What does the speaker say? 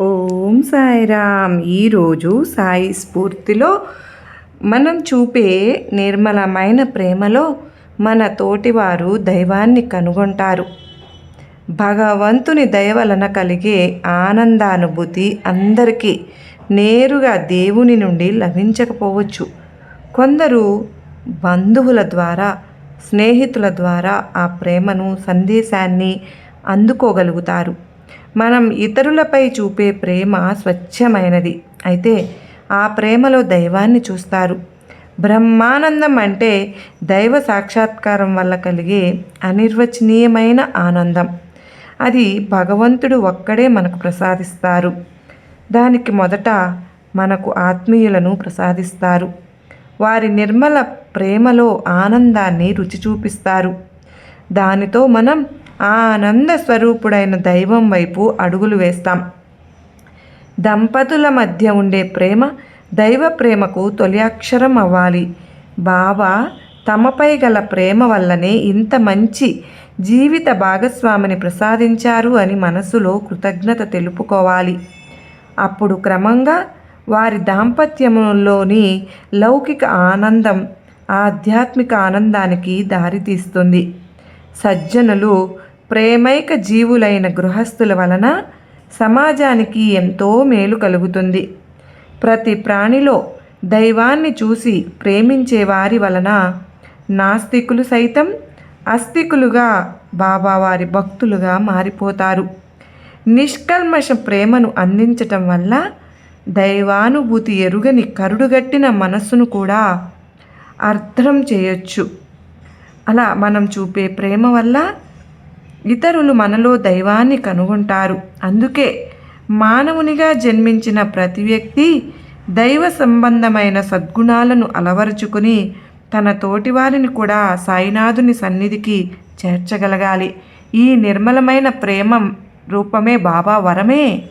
ఓం సాయిరామ్. ఈరోజు సాయి స్ఫూర్తిలో మనం చూపే నిర్మలమైన ప్రేమలో మన తోటివారు దైవాన్ని కనుగొంటారు. భగవంతుని దయ వలన కలిగే ఆనందానుభూతి అందరికీ నేరుగా దేవుని నుండి లభించకపోవచ్చు. కొందరు బంధువుల ద్వారా స్నేహితుల ద్వారా ఆ ప్రేమను సందేశాన్ని అందుకోగలుగుతారు. మనం ఇతరులపై చూపే ప్రేమ స్వచ్ఛమైనది. అయితే ఆ ప్రేమలో దైవాన్ని చూస్తారు. బ్రహ్మానందం అంటే దైవ సాక్షాత్కారం వల్ల కలిగే అనిర్వచనీయమైన ఆనందం. అది భగవంతుడు ఒక్కడే మనకు ప్రసాదిస్తారు. దానికి మొదట మనకు ఆత్మీయులను ప్రసాదిస్తారు. వారి నిర్మల ప్రేమలో ఆనందాన్ని రుచి చూపిస్తారు. దానితో మనం ఆనంద స్వరూపుడైన దైవం వైపు అడుగులు వేస్తాం. దంపతుల మధ్య ఉండే ప్రేమ దైవ ప్రేమకు తొలి అక్షరం అవ్వాలి. బాబా తమపై గల ప్రేమ వల్లనే ఇంత మంచి జీవిత భాగస్వామిని ప్రసాదించారు అని మనసులో కృతజ్ఞత తెలుపుకోవాలి. అప్పుడు క్రమంగా వారి దాంపత్యంలోని లౌకిక ఆనందం ఆధ్యాత్మిక ఆనందానికి దారితీస్తుంది. సజ్జనులు ప్రేమైక జీవులైన గృహస్థుల వలన సమాజానికి ఎంతో మేలు కలుగుతుంది. ప్రతి ప్రాణిలో దైవాన్ని చూసి ప్రేమించే వారి వలన నాస్తికులు సైతం అస్తికులుగా బాబావారి భక్తులుగా మారిపోతారు. నిష్కల్మష ప్రేమను అందించటం వల్ల దైవానుభూతి ఎరుగని కరుడుగట్టిన మనస్సును కూడా అర్థం చేయొచ్చు. అలా మనం చూపే ప్రేమ వల్ల ఇతరులు మనలో దైవాన్ని కనుగొంటారు. అందుకే మానవునిగా జన్మించిన ప్రతి వ్యక్తి దైవ సంబంధమైన సద్గుణాలను అలవరుచుకుని తన తోటివారిని కూడా సాయినాథుని సన్నిధికి చేర్చగలగాలి. ఈ నిర్మలమైన ప్రేమ రూపమే బాబా వరమే.